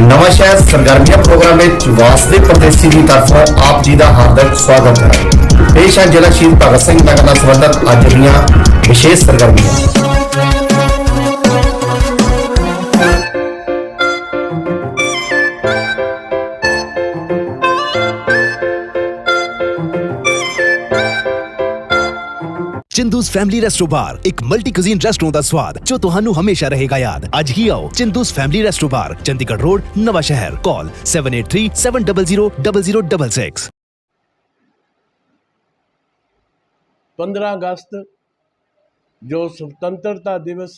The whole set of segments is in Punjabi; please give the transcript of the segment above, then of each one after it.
ਨਵਾਂ ਸ਼ਹਿਰ ਸਰਗਰਮੀਆਂ ਪ੍ਰੋਗਰਾਮ ਵਿੱਚ ਵਾਸਦੇ ਪ੍ਰਦੇਸ਼ੀ ਦੀ ਤਰਫੋਂ ਆਪ ਜੀ ਦਾ ਹਾਰਦਿਕ ਸਵਾਗਤ ਹੈ। ਪੇਸ਼ ਹੈ ਜ਼ਿਲ੍ਹਾ ਸ਼ਹੀਦ ਭਗਤ ਸਿੰਘ ਨਗਰ ਨਾਲ ਸੰਬੰਧਿਤ ਅੱਜ ਦੀਆਂ ਵਿਸ਼ੇਸ਼ ਸਰਗਰਮੀਆਂ। ਚਿੰਦੂਸ ਫੈਮਿਲੀ ਰੈਸਟੋ ਬਾਰ ਇੱਕ ਮਲਟੀ ਕੁਜ਼ੀਨ ਰੈਸਟੋਰੈਂਟ ਦਾ ਸਵਾਦ ਜੋ ਤੁਹਾਨੂੰ ਹਮੇਸ਼ਾ ਰਹੇਗਾ ਯਾਦ। ਅੱਜ ਹੀ ਆਓ Chindus family resto bar Chandigarh road, Nawanshahr. Call 7837000066 15 ਅਗਸਤ, ਜੋ ਸੁਤੰਤਰਤਾ ਦਿਵਸ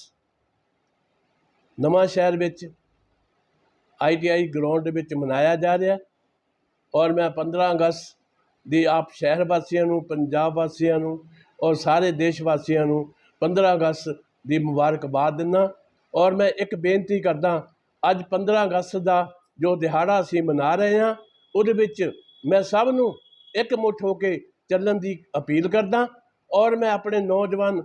ਨਵਾਂ ਸ਼ਹਿਰ ਵਿੱਚ ਆਈਟੀਆਈ ਗਰਾਊਂਡ ਵਿੱਚ ਮਨਾਇਆ ਜਾ ਰਿਹਾ ਔਰ ਮੈਂ 15 ਅਗਸਤ ਦੀ ਆਪ ਸ਼ਹਿਰ ਵਾਸੀਆਂ ਨੂੰ, ਪੰਜਾਬ ਵਾਸੀਆਂ ਨੂੰ ਔਰ ਸਾਰੇ ਦੇਸ਼ ਵਾਸੀਆਂ ਨੂੰ 15 ਅਗਸਤ ਦੀ ਮੁਬਾਰਕਬਾਦ ਦਿੰਦਾ ਔਰ ਮੈਂ ਇੱਕ ਬੇਨਤੀ ਕਰਦਾ, ਅੱਜ 15 ਅਗਸਤ ਦਾ ਜੋ ਦਿਹਾੜਾ ਅਸੀਂ ਮਨਾ ਰਹੇ ਹਾਂ, ਉਹਦੇ ਵਿੱਚ ਮੈਂ ਸਭ ਨੂੰ ਇੱਕ ਮੁੱਠ ਹੋ ਕੇ ਚੱਲਣ ਦੀ ਅਪੀਲ ਕਰਦਾ ਔਰ ਮੈਂ ਆਪਣੇ ਨੌਜਵਾਨ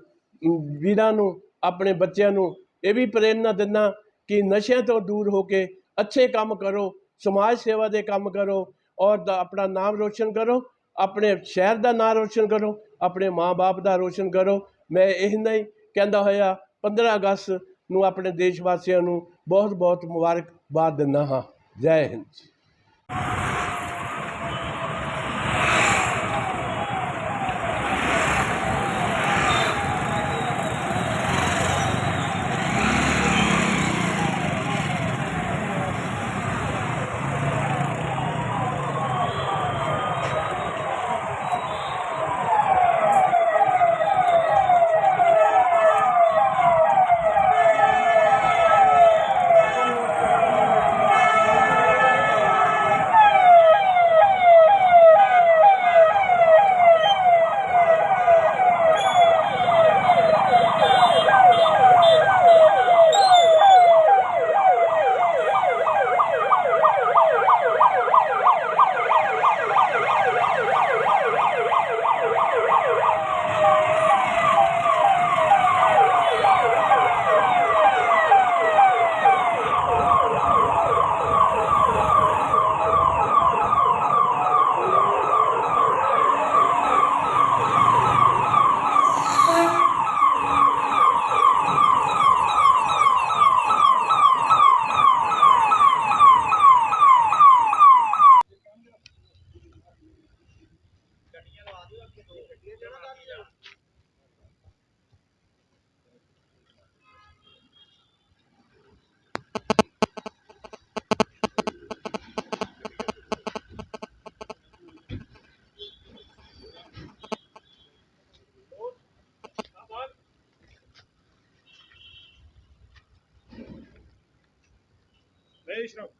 ਵੀਰਾਂ ਨੂੰ, ਆਪਣੇ ਬੱਚਿਆਂ ਨੂੰ ਇਹ ਵੀ ਪ੍ਰੇਰਨਾ ਦਿੰਦਾ ਕਿ ਨਸ਼ਿਆਂ ਤੋਂ ਦੂਰ ਹੋ ਕੇ ਅੱਛੇ ਕੰਮ ਕਰੋ, ਸਮਾਜ ਸੇਵਾ ਦੇ ਕੰਮ ਕਰੋ ਔਰ ਦਾ ਆਪਣਾ ਨਾਮ ਰੋਸ਼ਨ ਕਰੋ ਆਪਣੇ ਸ਼ਹਿਰ ਦਾ ਨਾਮ ਰੋਸ਼ਨ ਕਰੋ, ਆਪਣੇ ਮਾਂ-ਬਾਪ ਦਾ ਰੋਸ਼ਨ ਕਰੋ। ਮੈਂ ਇਹਨਾਂ ਹੀ ਕਹਿੰਦਾ ਹੋਇਆ 15 ਅਗਸਤ ਨੂੰ ਆਪਣੇ ਦੇਸ਼ ਵਾਸੀਆਂ ਨੂੰ ਬਹੁਤ ਬਹੁਤ ਮੁਬਾਰਕਬਾਦ ਦਿੰਦਾ ਹਾਂ। ਜੈ ਹਿੰਦ ਜੀ ਸਾਰਿਆਂ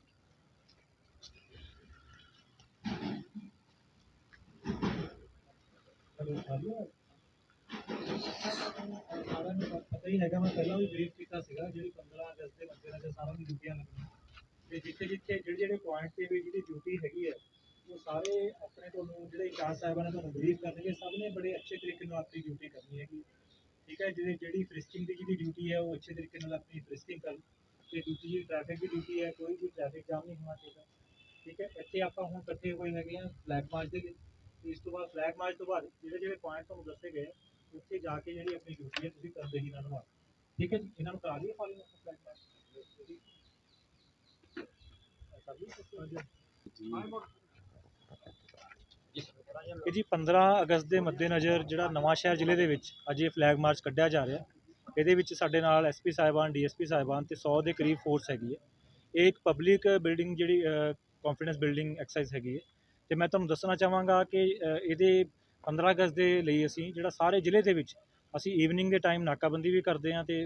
ਪਤਾ ਹੀ ਹੈਗਾ, ਮੈਂ ਪਹਿਲਾਂ ਵੀ ਬਰੀਫ ਕੀਤਾ ਸੀਗਾ, ਜਿਹੜੀ 15 ਅਗਸਤ ਦੇ ਮੱਦੇਨਜ਼ਰ ਸਾਰਿਆਂ ਨੂੰ ਡਿਊਟੀਆਂ ਲੱਗੀਆਂ ਤੇ ਜਿੱਥੇ ਜਿੱਥੇ ਜਿਹੜੇ ਜਿਹੜੇ ਪੁਆਇੰਟ ਤੇ ਵੀ ਜਿਹੜੀ ਡਿਊਟੀ ਹੈਗੀ ਹੈ, ਉਹ ਸਾਰੇ ਆਪਣੇ ਤੁਹਾਨੂੰ ਜਿਹੜੇ ਇੰਚਾਰਜ ਸਾਹਿਬਾਨ ਨੇ ਤੁਹਾਨੂੰ ਬਰੀਫ ਕਰਨਗੇ, ਸਭ ਨੇ ਬੜੇ ਅੱਛੇ ਤਰੀਕੇ ਨਾਲ ਆਪਣੀ ਡਿਊਟੀ ਕਰਨੀ ਹੈਗੀ। ਠੀਕ ਹੈ ਜਿਹੜੀ ਜਿਹੜੀ ਫ੍ਰਿਸਕਿੰਗ ਦੀ ਜਿਹੜੀ ਡਿਊਟੀ ਹੈ, ਉਹ ਅੱਛੇ ਤਰੀਕੇ ਨਾਲ ਆਪਣੀ ਫ੍ਰਿਸਕਿੰਗ ਕਰਨ। ਤੇ ਦੂਜੀ ਜਿਹੜੀ ਟ੍ਰੈਫਿਕ ਦੀ ਡਿਊਟੀ ਹੈ, ਕੋਈ ਵੀ ਟ੍ਰੈਫਿਕ ਜਾਮ ਨਹੀਂ ਹੋਣਾ ਚਾਹੀਦਾ। ਠੀਕ ਹੈ? ਇੱਥੇ ਆਪਾਂ ਹੁਣ ਇਕੱਠੇ ਹੋਏ ਹੈਗੇ ਆ ਫਲੈਗ ਮਾਰਚ ਦੇ ਲਈ ਤੇ ਇਸ ਤੋਂ ਬਾਅਦ ਫਲੈਗ ਮਾਰਚ ਤੋਂ ਬਾਅਦ ਜਿਹੜੇ ਜਿਹੜੇ ਪੁਆਇੰਟ ਤੁਹਾਨੂੰ ਦੱਸੇ ਗਏ, ਉੱਥੇ ਜਾ ਕੇ ਜਿਹੜੀ ਆਪਣੀ ਡਿਊਟੀ ਹੈ, ਤੁਸੀਂ ਕਰਦੇ ਹੀ ਇਹਨਾਂ ਨੂੰ ਠੀਕ ਹੈ ਜੀ? ਇਹਨਾਂ ਨੂੰ ਕਰਾ ਲਈਏ ਫਾਲੋ ਫਲੈਗ ਮਾਰਚ ਜੀ 15 ਅਗਸਤ ਦੇ ਮੱਦੇਨਜ਼ਰ ਜਿਹੜਾ ਨਵਾਂ ਸ਼ਹਿਰ ਜ਼ਿਲ੍ਹੇ ਦੇ ਵਿੱਚ ਅੱਜ ਇਹ ਫਲੈਗ ਮਾਰਚ ਕੱਢਿਆ ਜਾ ਰਿਹਾ। ਇਹਦੇ ਵਿੱਚ ਸਾਡੇ ਨਾਲ ਐਸਪੀ ਸਾਹਿਬਾਨ ਡੀਐਸਪੀ ਸਾਹਿਬਾਨ ਤੇ 100 ਦੇ ਕਰੀਬ ਫੋਰਸ ਹੈਗੀ ਹੈ। ਇਹ ਇੱਕ ਪਬਲਿਕ ਬਿਲਡਿੰਗ ਜਿਹੜੀ ਕੰਫੀਡੈਂਸ ਬਿਲਡਿੰਗ ਐਕਸਰਸਾਈਜ਼ ਹੈਗੀ ਹੈ। ਤੇ ਮੈਂ ਤੁਹਾਨੂੰ ਦੱਸਣਾ ਚਾਹਾਂਗਾ ਕਿ ਇਹਦੇ 15 ਅਗਸਤ ਦੇ ਲਈ ਅਸੀਂ ਜਿਹੜਾ ਸਾਰੇ ਜ਼ਿਲ੍ਹੇ ਦੇ ਵਿੱਚ ਅਸੀਂ ਈਵਨਿੰਗ ਦੇ ਟਾਈਮ ਨਾਕਾਬੰਦੀ ਵੀ ਕਰਦੇ ਹਾਂ ਤੇ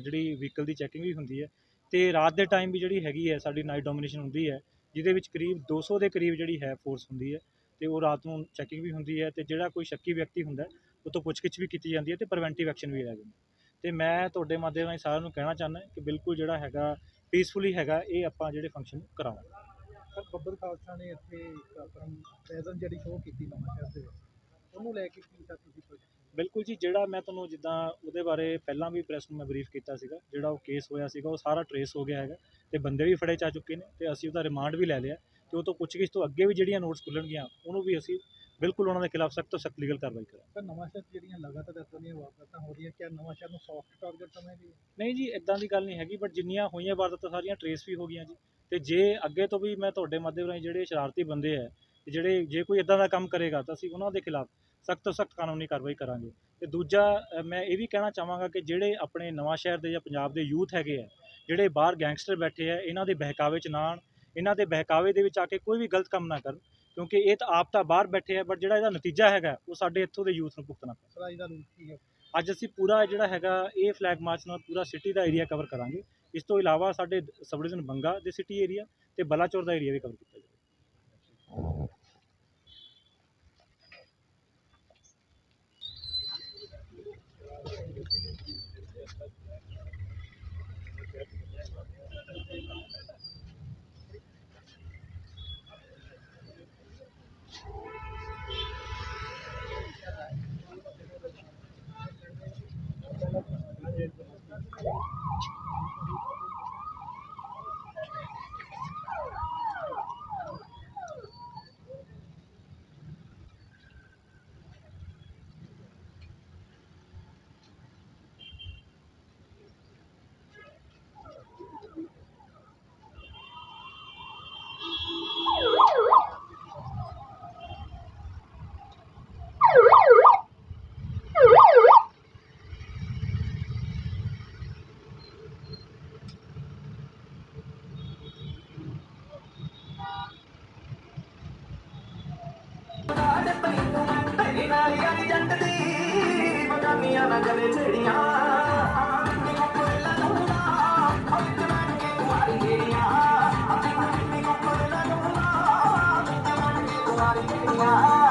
ਜਿਹੜੀ ਵਹੀਕਲ ਦੀ ਚੈਕਿੰਗ ਵੀ ਹੁੰਦੀ ਹੈ ਤੇ ਰਾਤ ਦੇ ਟਾਈਮ ਵੀ ਜਿਹੜੀ ਹੈਗੀ ਹੈ, ਸਾਡੀ ਨਾਈਟ ਡੋਮੀਨੇਸ਼ਨ ਹੁੰਦੀ ਹੈ, ਜਿਹਦੇ ਵਿੱਚ ਕਰੀਬ 200 ਦੇ ਕਰੀਬ ਜਿਹੜੀ ਹੈ ਫੋਰਸ ਹੁੰਦੀ ਹੈ ਤੇ ਉਹ ਰਾਤ ਨੂੰ ਚੈਕਿੰਗ ਵੀ ਹੁੰਦੀ ਹੈ ਤੇ ਜਿਹੜਾ ਕੋਈ ਸ਼ੱਕੀ ਵਿਅਕਤੀ ਹੁੰਦਾ ਉਹ ਤੋਂ ਪੁੱਛਗਿੱਛ ਵੀ ਕੀਤੀ ਜਾਂਦੀ ਹੈ ਤੇ ਪ੍ਰੀਵੈਂਟਿਵ ਐਕਸ਼ਨ ਵੀ ਲੈ ਜਾਂਦਾ ਤੇ ਮੈਂ ਤੁਹਾਡੇ ਮਾਧਿਅਮ ਰਾਹੀਂ ਸਾਰਿਆਂ ਨੂੰ ਕਹਿਣਾ ਚਾਹੁੰਦਾ ਕਿ ਬਿਲਕੁਲ ਜਿਹੜਾ ਹੈਗਾ ਪੀਸਫੁਲੀ ਹੈਗਾ ਇਹ ਆਪਾਂ ਜਿਹੜੇ ਫੰਕਸ਼ਨ ਕਰਾਵਾਂਗੇ ਸਰ ਬੱਬਰ ਖਾਲਸਾ ਨੇ ਇੱਥੇ ਆਪਣੀ ਪ੍ਰੈਜ਼ੈਂਟ ਜਿਹੜੀ ਸ਼ੋਅ ਕੀਤੀ ਨਵਾਂ ਸ਼ਹਿਰ ਦੇ ਵਿੱਚ ਉਹਨੂੰ ਲੈ ਕੇ ਕੀ ਸਰ ਤੁਸੀਂ ਬਿਲਕੁਲ ਜੀ ਜਿਹੜਾ ਮੈਂ ਤੁਹਾਨੂੰ ਜਿੱਦਾਂ ਉਹਦੇ ਬਾਰੇ ਪਹਿਲਾਂ ਵੀ ਪ੍ਰੈਸ ਨੂੰ ਮੈਂ ਬਰੀਫ ਕੀਤਾ ਸੀਗਾ ਜਿਹੜਾ ਉਹ ਕੇਸ ਹੋਇਆ ਸੀਗਾ ਉਹ ਸਾਰਾ ਟਰੇਸ ਹੋ ਗਿਆ ਹੈਗਾ ਤੇ ਬੰਦੇ ਵੀ ਫੜੇ ਜਾ ਚੁੱਕੇ ਨੇ ਤੇ ਅਸੀਂ ਉਹਦਾ ਰਿਮਾਂਡ ਵੀ ਲੈ ਲਿਆ ਤੇ ਉਹ ਤੋਂ ਪੁੱਛਗਿੱਛ ਤੋਂ ਅੱਗੇ ਵੀ ਜਿਹੜੀਆਂ ਨੋਟਸ ਖੁੱਲਣਗੀਆਂ ਉਹਨੂੰ ਵੀ ਅਸੀਂ ਬਿਲਕੁਲ ਉਹਨਾਂ ਦੇ ਖਿਲਾਫ ਸਖਤ ਤੋਂ ਸਖਤ ਲੀਗਲ ਕਾਰਵਾਈ ਕਰਾਂਗੇ। ਸਰ ਨਵਾਂ ਸ਼ਹਿਰ ਜਿਹੜੀਆਂ ਲਗਾਤਾਰ ਦੀਆਂ ਵਾਰਦਾਤਾਂ ਹੋ ਰਹੀਆਂ ਕਿਆ ਨਵਾਂ ਸ਼ਹਿਰ ਨੂੰ ਸੌਫਟ ਟਾਰਗੇਟ ਸਮਝਦੇ ਨਹੀਂ ਜੀ ਇਦਾਂ ਦੀ ਗੱਲ ਨਹੀਂ ਹੈਗੀ ਬਟ ਜਿੰਨੀਆਂ ਹੋਈਆਂ ਵਾਰਦਾਤਾਂ ਸਾਰੀਆਂ ਟਰੇਸ ਵੀ ਹੋ ਗਈਆਂ ਜੀ। ਤੇ ਜੇ ਅੱਗੇ ਤੋਂ ਵੀ ਮੈਂ ਤੁਹਾਡੇ ਮਾਧਿਅਮ ਰਾਹੀਂ ਜਿਹੜੇ ਸ਼ਰਾਰਤੀ ਬੰਦੇ ਹੈ ਜਿਹੜੇ ਜੇ ਕੋਈ ਇਦਾਂ ਦਾ ਕੰਮ ਕਰੇਗਾ ਤਾਂ ਅਸੀਂ ਉਹਨਾਂ ਦੇ ਖਿਲਾਫ ਸਖਤ ਤੋਂ ਸਖਤ ਕਾਨੂੰਨੀ ਕਾਰਵਾਈ ਕਰਾਂਗੇ। ਤੇ ਦੂਜਾ ਮੈਂ ਇਹ ਵੀ ਕਹਿਣਾ ਚਾਹਾਂਗਾ ਕਿ ਜਿਹੜੇ ਆਪਣੇ ਨਵਾਂ ਸ਼ਹਿਰ ਦੇ ਜਾਂ ਪੰਜਾਬ ਦੇ ਯੂਥ ਹੈਗੇ ਆ ਜਿਹੜੇ ਬਾਹਰ ਗੈਂਗਸਟਰ ਬੈਠੇ ਆ ਇਹਨਾਂ ਦੇ ਬਹਿਕਾਵੇ 'ਚ ਨਾ ਆਉਣ ਇਹਨਾਂ ਦੇ ਬਹਿਕਾਵੇ ਦੇ ਵਿੱਚ ਆ ਕੇ ਕੋਈ ਵੀ ਗਲਤ ਕੰਮ ਨਾ ਕਰਨ। ਕਿਉਂਕਿ ਇਹ ਤਾਂ ਆਪ ਤਾਂ ਬਾਹਰ ਬੈਠੇ ਆ ਬਟ ਜਿਹੜਾ ਇਹਦਾ ਨਤੀਜਾ ਹੈਗਾ ਉਹ ਸਾਡੇ ਇੱਥੋਂ ਦੇ ਯੂਥ ਨੂੰ ਭੁਗਤਣਾ ਪੈਣਾ। ਸਰ ਅੱਜ ਦਾ ਰੂਟ ਕੀ ਹੈ? ਅੱਜ ਅਸੀਂ ਪੂਰਾ ਜਿਹੜਾ ਹੈਗਾ ਇਹ ਫਲੈਗ ਮਾਰਚ ਨਾਲ ਪੂਰਾ ਸਿਟੀ ਦਾ ਏਰੀਆ ਕਵਰ ਕਰਾਂਗੇ। ਇਸ ਤੋਂ ਇਲਾਵਾ ਸਾਡੇ ਸਬ ਡਿਵੀਜ਼ਨ ਬੰਗਾ ਦੇ ਸਿਟੀ ਏਰੀਆ ਤੇ ਬਲਾਚੌਰ ਦਾ ਏਰੀਆ ਵੀ ਕਵਰ ਕੀਤਾ ਜਾਏਗਾ 嗯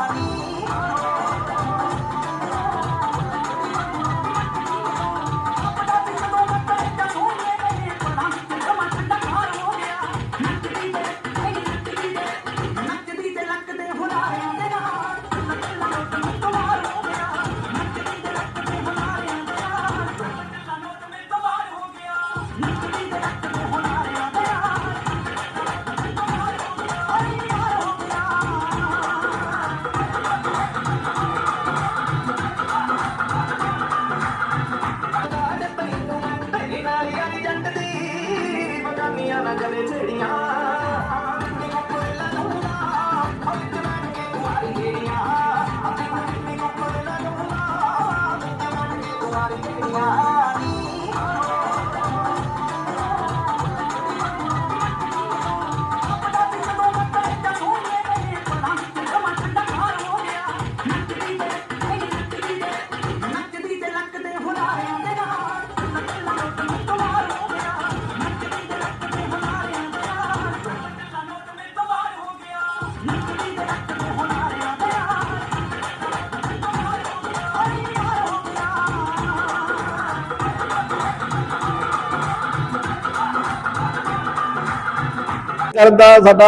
ਕਰਨ ਦਾ ਸਾਡਾ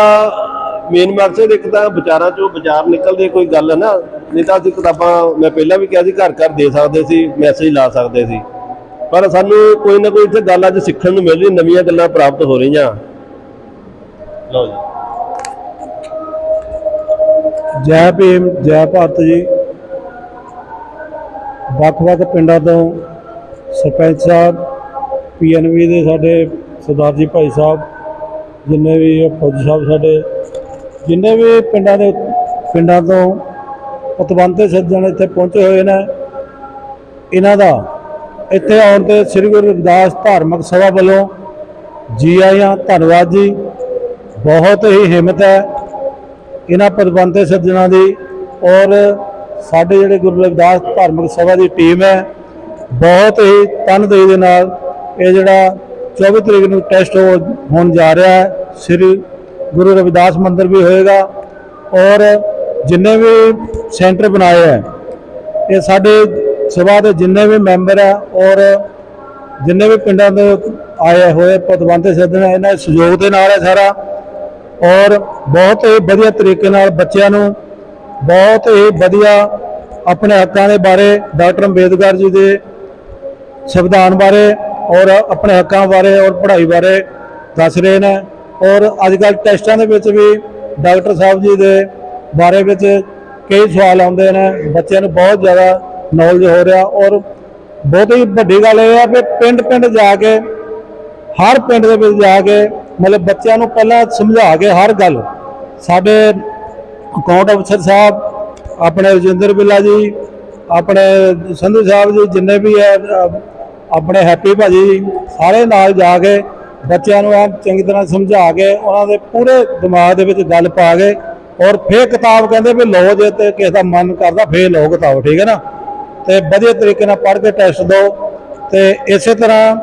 ਮੇਨ ਮਕਸਦ ਇੱਕ ਤਾਂ ਵਿਚਾਰਾਂ ਚੋਂ ਵਿਚਾਰ ਨਿਕਲਦੇ ਕੋਈ ਗੱਲ ਹੈ ਨਾ, ਨਹੀਂ ਤਾਂ ਅਸੀਂ ਕਿਤਾਬਾਂ ਮੈਂ ਪਹਿਲਾਂ ਵੀ ਕਿਹਾ ਸੀ, ਘਰ ਘਰ ਦੇ ਸਕਦੇ ਸੀ ਮੈਸੇਜ ਲਾ ਸਕਦੇ ਸੀ। ਪਰ ਸਾਨੂੰ ਕੋਈ ਨਾ ਕੋਈ ਇੱਥੇ ਗੱਲ ਅੱਜ ਸਿੱਖਣ ਨੂੰ ਮਿਲ ਰਹੀ, ਨਵੀਆਂ ਗੱਲਾਂ ਪ੍ਰਾਪਤ ਹੋ ਰਹੀਆਂ। ਲਓ ਜੀ। ਜੈ ਭੀਮ, ਜੈ ਭਾਰਤ ਜੀ। ਵੱਖ-ਵੱਖ ਪਿੰਡਾਂ ਤੋਂ ਸਰਪੰਚ ਸਾਹਿਬ ਪੀਐਨਵੀ ਦੇ ਸਾਡੇ ਸਰਦਾਰ ਜੀ ਭਾਈ ਸਾਹਿਬ ਜਿੰਨੇ ਵੀ ਇਹ ਫੌਜੀ ਸਾਹਿਬ ਸਾਡੇ, ਜਿੰਨੇ ਵੀ ਪਿੰਡਾਂ ਦੇ, ਪਿੰਡਾਂ ਤੋਂ ਪਤਵੰਤੇ ਸੱਜਣ ਇੱਥੇ ਪਹੁੰਚੇ ਹੋਏ ਨੇ, ਇਹਨਾਂ ਦਾ ਇੱਥੇ ਆਉਣ ਤੇ ਸ੍ਰੀ ਗੁਰੂ ਰਵਿਦਾਸ ਧਾਰਮਿਕ ਸਭਾ ਵੱਲੋਂ ਜੀ ਆਇਆਂ ਧੰਨਵਾਦ ਜੀ। ਬਹੁਤ ਹੀ ਹਿੰਮਤ ਹੈ ਇਹਨਾਂ ਪਤਵੰਤੇ ਸੱਜਣਾਂ ਦੀ ਔਰ ਸਾਡੇ ਜਿਹੜੇ ਗੁਰੂ ਰਵਿਦਾਸ ਧਾਰਮਿਕ ਸਭਾ ਦੀ ਟੀਮ ਹੈ, ਬਹੁਤ ਹੀ ਤਨਦੇਹੀ ਦੇ ਨਾਲ ਇਹ ਜਿਹੜਾ 24 ਤਰੀਕ ਨੂੰ ਟੈਸਟ ਹੋਣ ਜਾ ਰਿਹਾ ਹੈ। ਸ੍ਰੀ ਗੁਰੂ ਰਵਿਦਾਸ ਮੰਦਿਰ ਵੀ ਹੋਏਗਾ ਔਰ ਜਿੰਨੇ ਵੀ ਸੈਂਟਰ ਬਣਾਏ ਹੈ, ਇਹ ਸਾਡੇ ਸਭਾ ਦੇ ਜਿੰਨੇ ਵੀ ਮੈਂਬਰ ਹੈ ਔਰ ਜਿੰਨੇ ਵੀ ਪਿੰਡਾਂ ਦੇ ਆਏ ਹੋਏ ਪਦਵੰਤੇ ਸੱਜਣ ਇਹਨਾਂ ਦੇ ਸਹਿਯੋਗ ਦੇ ਨਾਲ ਹੈ ਸਾਰਾ ਔਰ ਬਹੁਤ ਹੀ ਵਧੀਆ ਤਰੀਕੇ ਨਾਲ ਬੱਚਿਆਂ ਨੂੰ ਬਹੁਤ ਹੀ ਵਧੀਆ ਆਪਣੇ ਹੱਕਾਂ ਦੇ ਬਾਰੇ ਡਾਕਟਰ ਅੰਬੇਦਕਰ ਜੀ ਦੇ ਸੰਵਿਧਾਨ ਬਾਰੇ ਔਰ ਆਪਣੇ ਹੱਕਾਂ ਬਾਰੇ ਔਰ ਪੜ੍ਹਾਈ ਬਾਰੇ ਦੱਸ ਰਹੇ ਨੇ। ਔਰ ਅੱਜ ਕੱਲ੍ਹ ਟੈਸਟਾਂ ਦੇ ਵਿੱਚ ਵੀ ਡਾਕਟਰ ਸਾਹਿਬ ਜੀ ਦੇ ਬਾਰੇ ਵਿੱਚ ਕਈ ਸਵਾਲ ਆਉਂਦੇ ਨੇ। ਬੱਚਿਆਂ ਨੂੰ ਬਹੁਤ ਜ਼ਿਆਦਾ ਨੌਲੇਜ ਹੋ ਰਿਹਾ ਔਰ ਬਹੁਤ ਹੀ ਵੱਡੀ ਗੱਲ ਇਹ ਆ ਕਿ ਪਿੰਡ ਪਿੰਡ ਜਾ ਕੇ, ਹਰ ਪਿੰਡ ਦੇ ਵਿੱਚ ਜਾ ਕੇ ਮਤਲਬ ਬੱਚਿਆਂ ਨੂੰ ਪਹਿਲਾਂ ਸਮਝਾ ਕੇ ਹਰ ਗੱਲ। ਸਾਡੇ ਅਕਾਊਂਟ ਅਫਸਰ ਸਾਹਿਬ, ਆਪਣੇ ਰਜਿੰਦਰ ਬਿੱਲਾ ਜੀ, ਆਪਣੇ ਸੰਧੂ ਸਾਹਿਬ ਜੀ ਜਿੰਨੇ ਵੀ ਹੈ ਆਪਣੇ ਹੈਪੀ ਭਾਜੀ ਸਾਰੇ ਨਾਲ ਜਾ ਕੇ ਬੱਚਿਆਂ ਨੂੰ ਐਨ ਚੰਗੀ ਤਰ੍ਹਾਂ ਸਮਝਾ ਕੇ ਉਹਨਾਂ ਦੇ ਪੂਰੇ ਦਿਮਾਗ ਦੇ ਵਿੱਚ ਗੱਲ ਪਾ ਕੇ ਔਰ ਫੇਰ ਕਿਤਾਬ ਕਹਿੰਦੇ ਵੀ ਲਓ ਜੇ ਤੇ ਕਿਸੇ ਦਾ ਮਨ ਕਰਦਾ ਫੇਰ ਲਓ ਕਿਤਾਬ, ਠੀਕ ਹੈ ਨਾ? ਤੇ ਵਧੀਆ ਤਰੀਕੇ ਨਾਲ ਪੜ੍ਹ ਕੇ ਟੈਸਟ ਦਿਓ ਤੇ ਇਸੇ ਤਰ੍ਹਾਂ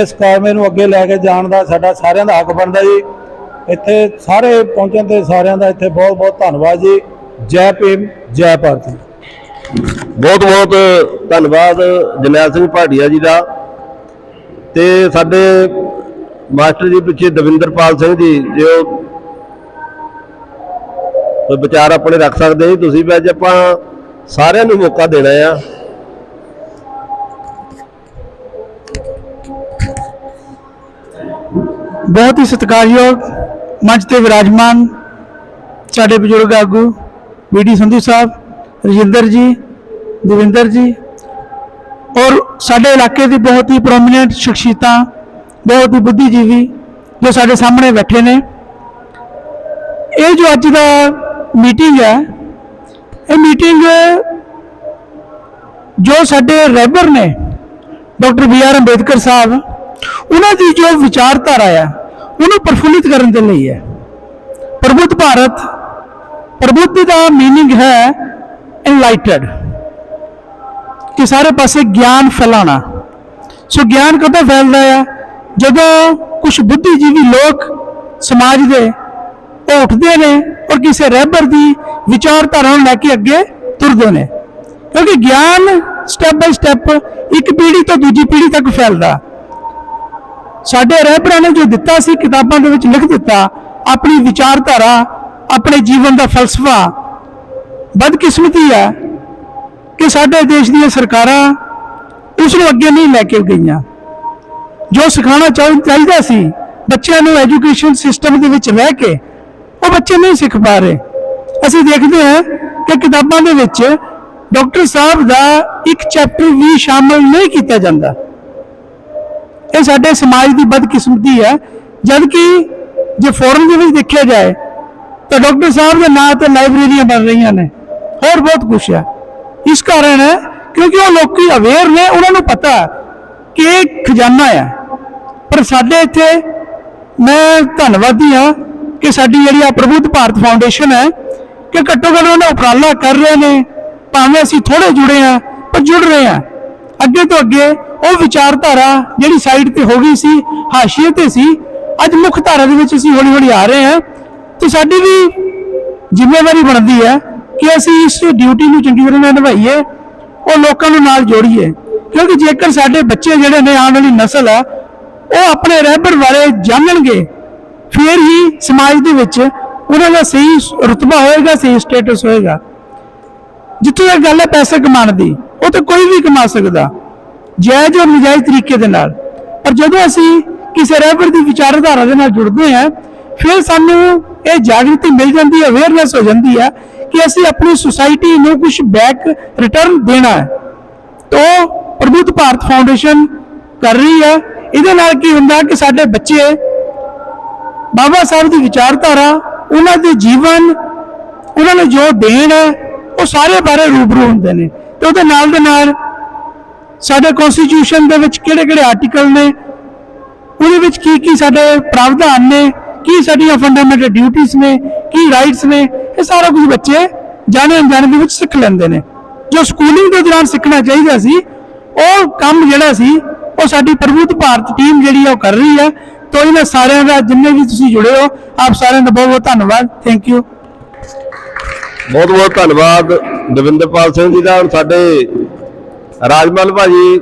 ਇਸ ਕਾਰਮੇ ਨੂੰ ਅੱਗੇ ਲੈ ਕੇ ਜਾਣ ਦਾ ਸਾਡਾ ਸਾਰਿਆਂ ਦਾ ਹੱਕ ਬਣਦਾ ਜੀ। ਇੱਥੇ ਸਾਰੇ ਪਹੁੰਚਣ ਤੇ ਸਾਰਿਆਂ ਦਾ ਇੱਥੇ ਬਹੁਤ ਬਹੁਤ ਧੰਨਵਾਦ ਜੀ। ਜੈ ਭੀਮ, ਜੈ ਭਾਰਤੀ। ਬਹੁਤ ਬਹੁਤ ਧੰਨਵਾਦ ਜਰਨੈਲ ਸਿੰਘ ਭਾਟੀਆ ਜੀ ਦਾ ਤੇ ਸਾਡੇ ਮਾਸਟਰ ਜੀ ਪਿੱਛੇ ਦਵਿੰਦਰਪਾਲ ਸਿੰਘ ਜੀ, ਜੋ ਕੋਈ ਵਿਚਾਰ ਆਪਣੇ ਰੱਖ ਸਕਦੇ ਜੀ ਤੁਸੀਂ ਵੀ ਅੱਜ ਆਪਾਂ ਸਾਰਿਆਂ ਨੂੰ ਮੌਕਾ ਦੇਣਾ ਆ। ਬਹੁਤ ਹੀ ਸਤਿਕਾਰਯੋਗ ਮੰਚ ਤੇ ਵਿਰਾਜਮਾਨ ਸਾਡੇ ਬਜ਼ੁਰਗ ਆਗੂ ਬੀਡੀ ਸੰਧੂ ਸਾਹਿਬ, ਰਜਿੰਦਰ ਜੀ ਦਵਿੰਦਰ ਜੀ, ਔਰ ਸਾਡੇ ਇਲਾਕੇ ਦੀ ਬਹੁਤ ਹੀ ਪ੍ਰੋਮੀਨੈਂਟ ਸ਼ਖਸੀਅਤਾਂ, ਬਹੁਤ ਹੀ ਬੁੱਧੀਜੀਵੀ ਜੋ ਸਾਡੇ ਸਾਹਮਣੇ ਬੈਠੇ ਨੇ। ਇਹ ਜੋ ਅੱਜ ਦਾ ਮੀਟਿੰਗ ਹੈ, ਇਹ ਮੀਟਿੰਗ ਜੋ ਸਾਡੇ ਰੈਬਰ ਨੇ doctor B R Ambedkar Sahib, ਉਹਨਾਂ ਦੀ ਜੋ ਵਿਚਾਰਧਾਰਾ ਆ, ਉਹਨੂੰ ਪ੍ਰਫੁੱਲਿਤ ਕਰਨ ਦੇ ਲਈ ਹੈ। ਪ੍ਰਬੁੱਧ ਭਾਰਤ, ਪ੍ਰਬੁੱਧ ਦਾ ਮੀਨਿੰਗ ਹੈ ਇਨਲਾਈਟਡ ਕਿ ਸਾਰੇ ਪਾਸੇ ਗਿਆਨ ਫੈਲਾਣਾ ਸੋ ਗਿਆਨ ਕਦੋਂ ਫੈਲਦਾ ਆ? ਜਦੋਂ ਕੁਝ ਬੁੱਧੀਜੀਵੀ ਲੋਕ ਸਮਾਜ ਦੇ ਉਹ ਉੱਠਦੇ ਨੇ ਔਰ ਕਿਸੇ ਰਹਿਬਰ ਦੀ ਵਿਚਾਰਧਾਰਾ ਨੂੰ ਲੈ ਕੇ ਅੱਗੇ ਤੁਰਦੇ ਨੇ। ਕਿਉਂਕਿ ਗਿਆਨ ਸਟੈਪ ਬਾਈ ਸਟੈਪ ਇੱਕ ਪੀੜ੍ਹੀ ਤੋਂ ਦੂਜੀ ਪੀੜ੍ਹੀ ਤੱਕ ਫੈਲਦਾ। ਸਾਡੇ ਰਹਿਬਰਾਂ ਨੇ ਜੋ ਦਿੱਤਾ ਸੀ, ਕਿਤਾਬਾਂ ਦੇ ਵਿੱਚ ਲਿਖ ਦਿੱਤਾ, ਆਪਣੀ ਵਿਚਾਰਧਾਰਾ, ਆਪਣੇ ਜੀਵਨ ਦਾ ਫਲਸਫਾ, ਬਦਕਿਸਮਤੀ ਹੈ। ਕਿ ਸਾਡੇ ਦੇਸ਼ ਦੀਆਂ ਸਰਕਾਰਾਂ ਉਸ ਨੂੰ ਅੱਗੇ ਨਹੀਂ ਲੈ ਕੇ ਗਈਆਂ। ਜੋ ਸਿਖਾਉਣਾ ਚਾਹੀ- ਚਾਹੀਦਾ ਸੀ, ਬੱਚਿਆਂ ਨੂੰ ਐਜੂਕੇਸ਼ਨ ਸਿਸਟਮ ਦੇ ਵਿੱਚ ਰਹਿ ਕੇ, ਉਹ ਬੱਚੇ ਨਹੀਂ ਸਿੱਖ ਪਾ ਰਹੇ। ਅਸੀਂ ਦੇਖਦੇ ਹਾਂ ਕਿ ਕਿਤਾਬਾਂ ਦੇ ਵਿੱਚ ਡਾਕਟਰ ਸਾਹਿਬ ਦਾ ਇੱਕ ਚੈਪਟਰ ਵੀ ਸ਼ਾਮਲ ਨਹੀਂ ਕੀਤਾ ਜਾਂਦਾ। ਇਹ ਸਾਡੇ ਸਮਾਜ ਦੀ ਬਦਕਿਸਮਤੀ ਹੈ। ਜਦ ਕਿ ਜੇ ਫੋਰਨ ਦੇ ਵਿੱਚ ਦੇਖਿਆ ਜਾਏ, ਤਾਂ ਡਾਕਟਰ ਸਾਹਿਬ ਦੇ ਨਾਂ ਤੇ ਲਾਇਬ੍ਰੇਰੀਆਂ ਬਣ ਰਹੀਆਂ ਨੇ। ਹੋਰ ਬਹੁਤ ਕੁਝ ਹੈ। ਇਸ ਕਾਰਨ ਕਿਉਂਕਿ ਉਹ ਲੋਕੀ ਅਵੇਅਰ ਨੇ, ਉਹਨਾਂ ਨੂੰ ਪਤਾ ਕਿ ਇਹ ਖਜ਼ਾਨਾ ਹੈ। ਪਰ ਸਾਡੇ ਇੱਥੇ ਮੈਂ ਧੰਨਵਾਦੀ ਹਾਂ ਕਿ ਸਾਡੀ ਜਿਹੜੀ ਆ ਪ੍ਰਬੁੱਧ ਭਾਰਤ ਫਾਊਂਡੇਸ਼ਨ ਹੈ ਕਿ ਘੱਟੋ ਘੱਟ ਉਹਨਾਂ ਉਪਰਾਲਾ ਕਰ ਰਹੇ ਨੇ, ਭਾਵੇਂ ਅਸੀਂ ਥੋੜੇ ਜੁੜੇ ਆ ਪਰ ਜੁੜ ਰਹੇ ਆ ਅੱਗੇ ਤੋਂ ਅੱਗੇ ਉਹ ਵਿਚਾਰਧਾਰਾ ਜਿਹੜੀ ਸਾਈਡ ਤੇ ਹੋ ਗਈ ਸੀ, ਹਾਸ਼ੀਏ ਤੇ ਸੀ, ਅੱਜ ਮੁੱਖ ਧਾਰਾ ਦੇ ਵਿੱਚ ਅਸੀਂ ਹੌਲੀ ਹੌਲੀ ਆ ਰਹੇ ਹਾਂ ਤੇ ਸਾਡੀ ਵੀ ਜ਼ਿੰਮੇਵਾਰੀ ਬਣਦੀ ਹੈ ਕਿ ਅਸੀਂ ਇਸ ਡਿਊਟੀ ਨੂੰ ਚੰਗੀ ਤਰ੍ਹਾਂ ਨਾਲ ਨਿਭਾਈਏ, ਉਹ ਲੋਕਾਂ ਨੂੰ ਨਾਲ ਜੋੜੀਏ। ਕਿਉਂਕਿ ਜੇਕਰ ਸਾਡੇ ਬੱਚੇ ਜਿਹੜੇ ਨੇ ਆਉਣ ਵਾਲੀ ਨਸਲ ਆ, ਉਹ ਆਪਣੇ ਰਹਿਬਰ ਬਾਰੇ ਜਾਣਨਗੇ, ਫਿਰ ਹੀ ਸਮਾਜ ਦੇ ਵਿੱਚ ਉਹਨਾਂ ਦਾ ਸਹੀ ਰੁਤਬਾ ਹੋਏਗਾ, ਸਹੀ ਸਟੇਟਸ ਹੋਏਗਾ। ਜਿੱਥੇ ਇਹ ਗੱਲ ਹੈ ਪੈਸੇ ਕਮਾਉਣ ਦੀ, ਉਹ ਤਾਂ ਕੋਈ ਵੀ ਕਮਾ ਸਕਦਾ, ਜਾਇਜ਼ ਔਰ ਨਜਾਇਜ਼ ਤਰੀਕੇ ਦੇ ਨਾਲ। ਪਰ ਜਦੋਂ ਅਸੀਂ ਕਿਸੇ ਰਹਿਬਰ ਦੀ ਵਿਚਾਰਧਾਰਾ ਦੇ ਨਾਲ ਜੁੜਦੇ ਹਾਂ, ਫਿਰ ਸਾਨੂੰ ਇਹ ਜਾਗਰਤੀ ਮਿਲ ਜਾਂਦੀ ਹੈ ਅਵੇਅਰਨੈਸ ਹੋ ਜਾਂਦੀ ਹੈ ਕਿ ਅਸੀਂ ਆਪਣੀ ਸੁਸਾਇਟੀ ਨੂੰ ਕੁਝ ਬੈਕ ਰਿਟਰਨ ਦੇਣਾ ਹੈ। ਤੋ ਪ੍ਰਬੁੱਧ ਭਾਰਤ ਫਾਊਂਡੇਸ਼ਨ ਕਰ ਰਹੀ ਹੈ। ਇਹਦੇ ਨਾਲ ਕੀ ਹੁੰਦਾ ਕਿ ਸਾਡੇ ਬੱਚੇ ਬਾਬਾ ਸਾਹਿਬ ਦੀ ਵਿਚਾਰਧਾਰਾ, ਉਹਨਾਂ ਦੇ ਜੀਵਨ, ਉਹਨਾਂ ਨੂੰ ਜੋ ਦੇਣ ਹੈ, ਉਹ ਸਾਰੇ ਬਾਰੇ ਰੂਬਰੂ ਹੁੰਦੇ ਨੇ। ਤੇ ਉਹਦੇ ਨਾਲ ਦੇ ਨਾਲ ਸਾਡੇ ਕਨਸਟੀਟਿਊਸ਼ਨ ਦੇ ਵਿੱਚ ਕਿਹੜੇ ਕਿਹੜੇ ਆਰਟੀਕਲ ਨੇ, ਉਹਦੇ ਵਿੱਚ ਕੀ ਕੀ ਸਾਡੇ ਪ੍ਰਾਵਧਾਨ ਨੇ, ਕੀ ਸਾਡੀਆਂ ਫੰਡਾਮੈਂਟਲ ਡਿਊਟੀਆਂ ਨੇ, ਕੀ ਰਾਈਟਸ ਨੇ ਇਹ ਸਾਰਾ ਕੁਝ ਬੱਚੇ ਜਾਣੇ ਅਣਜਾਣੇ ਦੇ ਵਿੱਚ ਸਿੱਖ ਲੈਂਦੇ ਨੇ। ਜੋ ਸਕੂਲਿੰਗ ਦੇ ਦੌਰਾਨ ਸਿੱਖਣਾ ਚਾਹੀਦਾ ਸੀ, ਉਹ ਕੰਮ ਜਿਹੜਾ ਸੀ, ਉਹ ਸਾਡੀ ਪ੍ਰਬੁੱਧ ਭਾਰਤ ਟੀਮ ਜਿਹੜੀ ਆ ਉਹ ਕਰ ਰਹੀ ਹੈ ਤੋਂ ਇਹਨਾਂ ਸਾਰਿਆਂ ਦਾ ਜਿੰਨੇ ਵੀ ਤੁਸੀਂ ਜੁੜੇ ਹੋ, ਆਪ ਸਾਰਿਆਂ ਦਾ ਬਹੁਤ ਬਹੁਤ ਧੰਨਵਾਦ। ਥੈਂਕ ਯੂ ਬਹੁਤ ਬਹੁਤ ਧੰਨਵਾਦ ਦਵਿੰਦਰਪਾਲ ਸਿੰਘ ਜੀ ਦਾ ਔਰ ਸਾਡੇ ਰਾਜਮਲ ਭਾਜੀ।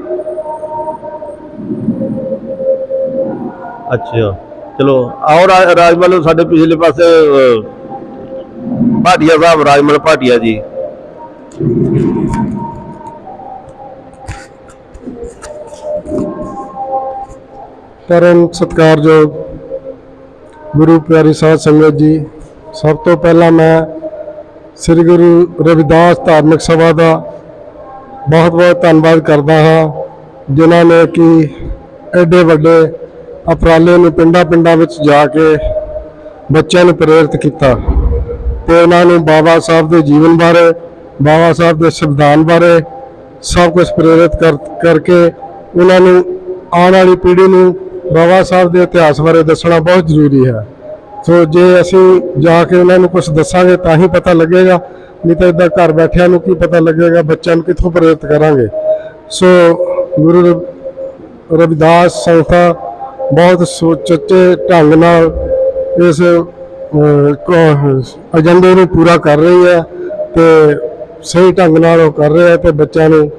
ਅੱਛਾ, ਚਲੋ ਆਓ ਰਾ- ਰਾਜਮਲ ਸਾਡੇ ਪਿਛਲੇ ਪਾਸੇ ਭਾਟੀਆ ਸਾਹਿਬ, ਰਾਜਮਲ ਭਾਟੀਆ ਜੀ। ਪਰਮ ਸਤਿਕਾਰਯੋਗ ਗੁਰੂ ਪਿਆਰੀ ਸਾਧ ਸੰਗਤ ਜੀ, ਸਭ ਤੋਂ ਪਹਿਲਾਂ ਮੈਂ ਸ੍ਰੀ ਗੁਰੂ ਰਵਿਦਾਸ ਧਾਰਮਿਕ ਸਭਾ ਦਾ ਬਹੁਤ ਬਹੁਤ ਧੰਨਵਾਦ ਕਰਦਾ ਹਾਂ, ਜਿਨ੍ਹਾਂ ਨੇ ਕਿ ਐਡੇ ਵੱਡੇ ਅਪਰਾਲੇ ਨੂੰ ਪਿੰਡਾਂ ਪਿੰਡਾਂ ਵਿੱਚ ਜਾ ਕੇ ਬੱਚਿਆਂ ਨੂੰ ਪ੍ਰੇਰਿਤ ਕੀਤਾ। ਤੇ ਉਹਨਾਂ ਨੂੰ ਬਾਬਾ ਸਾਹਿਬ ਦੇ ਜੀਵਨ ਬਾਰੇ, ਬਾਬਾ ਸਾਹਿਬ ਦੇ ਸੰਵਿਧਾਨ ਬਾਰੇ ਸਭ ਕੁਝ ਪ੍ਰੇਰਿਤ ਕਰ, ਕਰਕੇ ਉਹਨਾਂ ਨੂੰ ਆਉਣ ਵਾਲੀ ਪੀੜ੍ਹੀ ਨੂੰ ਬਾਬਾ ਸਾਹਿਬ ਦੇ ਇਤਿਹਾਸ ਬਾਰੇ ਦੱਸਣਾ ਬਹੁਤ ਜ਼ਰੂਰੀ ਹੈ। ਸੋ ਜੇ ਅਸੀਂ ਜਾ ਕੇ ਉਹਨਾਂ ਨੂੰ ਕੁਝ ਦੱਸਾਂਗੇ ਤਾਂ ਹੀ ਪਤਾ ਲੱਗੇਗਾ, ਨਹੀਂ ਤਾਂ ਇਦਾਂ ਘਰ ਬੈਠਿਆਂ ਨੂੰ ਕੀ ਪਤਾ ਲੱਗੇਗਾ, ਬੱਚਿਆਂ ਨੂੰ ਕਿੱਥੋਂ ਪ੍ਰੇਰਿਤ ਕਰਾਂਗੇ। ਸੋ ਗੁਰੂ ਰਵਿਦਾਸ ਸੰਸਥਾ ਬਹੁਤ ਸੁਚੱਜੇ ਢੰਗ ਨਾਲ ਇਸ ਏਜੰਡੇ ਨੂੰ ਪੂਰਾ ਕਰ ਰਹੀ ਹੈ ਤੇ ਸਹੀ ਢੰਗ ਨਾਲ ਉਹ ਕਰ ਰਿਹਾ ਹੈ ਤੇ ਬੱਚਿਆਂ ਨੂੰ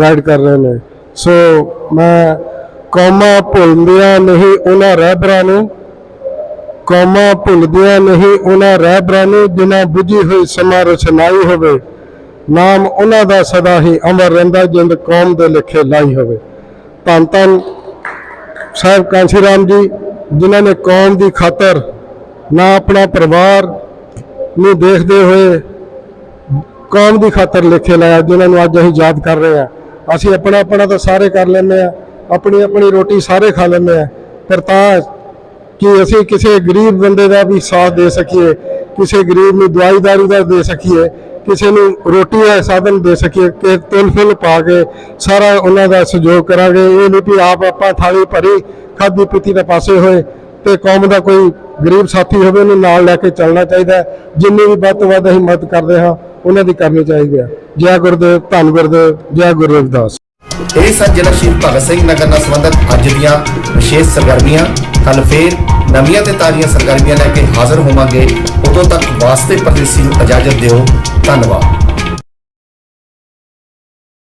ਗਾਈਡ ਕਰ ਰਹੇ ਨੇ। ਸੋ ਮੈਂ ਕੌਮਾਂ ਭੁੱਲਦਿਆਂ ਨਹੀਂ ਉਹਨਾਂ ਰਹਿਬਰਾਂ ਨੂੰ ਕੌਮਾਂ ਭੁੱਲਦਿਆਂ ਨਹੀਂ ਉਹਨਾਂ ਰਹਿਬਰਾਂ ਨੂੰ ਜਿਨ੍ਹਾਂ ਬੁੱਝੀ ਹੋਈ ਸਮਾਂ ਰਚਨਾਈ ਹੋਵੇ। ਨਾਮ ਉਹਨਾਂ ਦਾ ਸਦਾ ਹੀ ਅਮਰ ਰਹਿੰਦਾ ਜਿੰਦ ਕੌਮ ਦੇ ਲਿਖੇ ਲਾਈ ਹੋਵੇ। ਧੰਨ ਧੰਨ ਸਾਹਿਬ ਕਾਂਸੀ ਰਾਮ ਜੀ, ਜਿਨ੍ਹਾਂ ਨੇ ਕੌਮ ਦੀ ਖਾਤਰ ਨਾ ਆਪਣਾ ਪਰਿਵਾਰ ਨੂੰ ਦੇਖਦੇ ਹੋਏ ਕੌਮ ਦੀ ਖਾਤਰ ਲਿਖੇ ਲਾਇਆ, ਜਿਨ੍ਹਾਂ ਨੂੰ ਅੱਜ ਅਸੀਂ ਯਾਦ ਕਰ ਰਹੇ ਹਾਂ। ਅਸੀਂ ਆਪਣਾ ਆਪਣਾ ਤਾਂ ਸਾਰੇ ਕਰ ਲੈਂਦੇ ਆ ਆਪਣੀ ਆਪਣੀ ਰੋਟੀ ਸਾਰੇ ਖਾ ਲੈਂਦੇ ਆ ਪਰ ਤਾਂ ਕਿ ਅਸੀਂ ਕਿਸੇ ਗਰੀਬ ਬੰਦੇ ਦਾ ਵੀ ਸਾਥ ਦੇ ਸਕੀਏ, ਕਿਸੇ ਗਰੀਬ ਨੂੰ ਦਵਾਈਦਾਰੀ ਦਾ ਦੇ ਸਕੀਏ, ਕਿਸੇ ਨੂੰ ਰੋਟੀ ਦਾ ਸਾਧਨ ਦੇ ਸਕੀਏ, ਕਿ ਤਿਲ ਫਿਲ ਪਾ ਕੇ ਸਾਰਾ ਉਹਨਾਂ ਦਾ ਸਹਿਯੋਗ ਕਰਾਂਗੇ। ਇਹ ਨਹੀਂ ਵੀ ਆਪ ਆਪਾਂ ਥਾਲੀ ਭਰੀ ਖਾਦੀ ਪੀਤੀ ਦੇ ਪਾਸੇ ਹੋਏ ਤੇ ਕੌਮ ਦਾ ਕੋਈ ਗਰੀਬ ਸਾਥੀ ਹੋਵੇ, ਉਹਨੂੰ ਨਾਲ ਲੈ ਕੇ ਚੱਲਣਾ ਚਾਹੀਦਾ ਜਿੰਨੀ ਵੀ ਵੱਧ ਤੋਂ ਵੱਧ ਅਸੀਂ ਮਦਦ ਕਰਦੇ ਹਾਂ, ਉਹਨਾਂ ਦੀ ਕਰਨੀ ਚਾਹੀਦੀ ਹੈ। ਜੈ ਗੁਰਦੇਵ, ਧੰਨ ਗੁਰਦੇਵ, ਜੈ ਗੁਰੂ ਰਵਿਦਾਸ। ਇਹ ਸਨ ਜ਼ਿਲ੍ਹਾ ਸ਼ਹੀਦ ਭਗਤ ਸਿੰਘ ਨਗਰ ਨਾਲ ਸੰਬੰਧਿਤ ਅੱਜ ਦੀਆਂ ਵਿਸ਼ੇਸ਼ ਸਰਗਰਮੀਆਂ। ਕੱਲ ਫੇਰ ਨਵੀਆਂ ਤੇ ਤਾਜ਼ੀਆਂ ਸਰਗਰਮੀਆਂ ਲੈ ਕੇ ਹਾਜ਼ਰ ਹੋਵਾਂਗੇ। ਉਦੋਂ ਤੱਕ ਵਾਸਤੇ ਪਰਦੇਸੀ ਨੂੰ ਇਜਾਜ਼ਤ ਦਿਓ। ਧੰਨਵਾਦ।